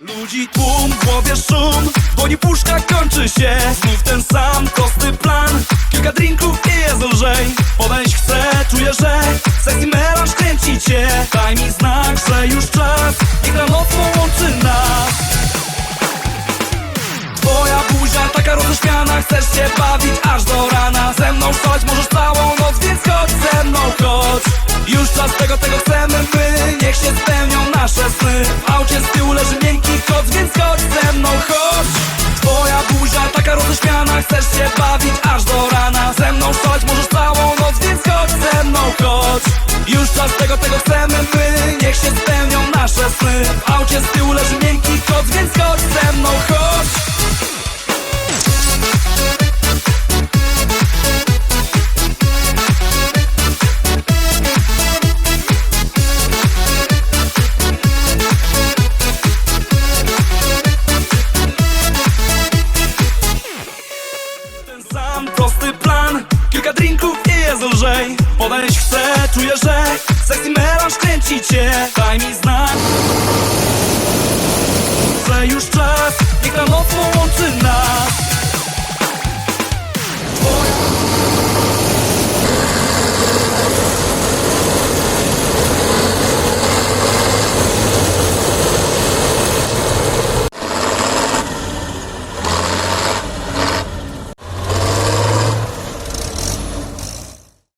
Ludzi tłum, w głowie szum, bo nie puszka kończy się. Znów ten sam prosty plan. Kilka drinków i jest lżej. Podejść chcę, czuję, że Sexy melanż kręci cię. Daj mi znak, że już czas. Niech na noc połączy nas. Twoja buzia taka roześmiana Chcesz się bawić aż do rana. Ze mną spać możesz całą noc Więc chodź ze mną, chodź. Już czas tego, tego chcemy my. Niech się spełnią nasze sny Chcesz się bawić aż do rana. Ze mną spać możesz całą noc Więc chodź ze mną, chodź. Już czas tego, tego chcemy my. Niech się spełnią nasze sny. W aucie z tyłu leży miękki koc Więc chodź ze mną, chodź Sam prosty plan. Kilka drinków i jest lżej. Podejść chcę, czuję, że Sexy melanż kręci cię. Daj mi znak Że już czas. Niech nas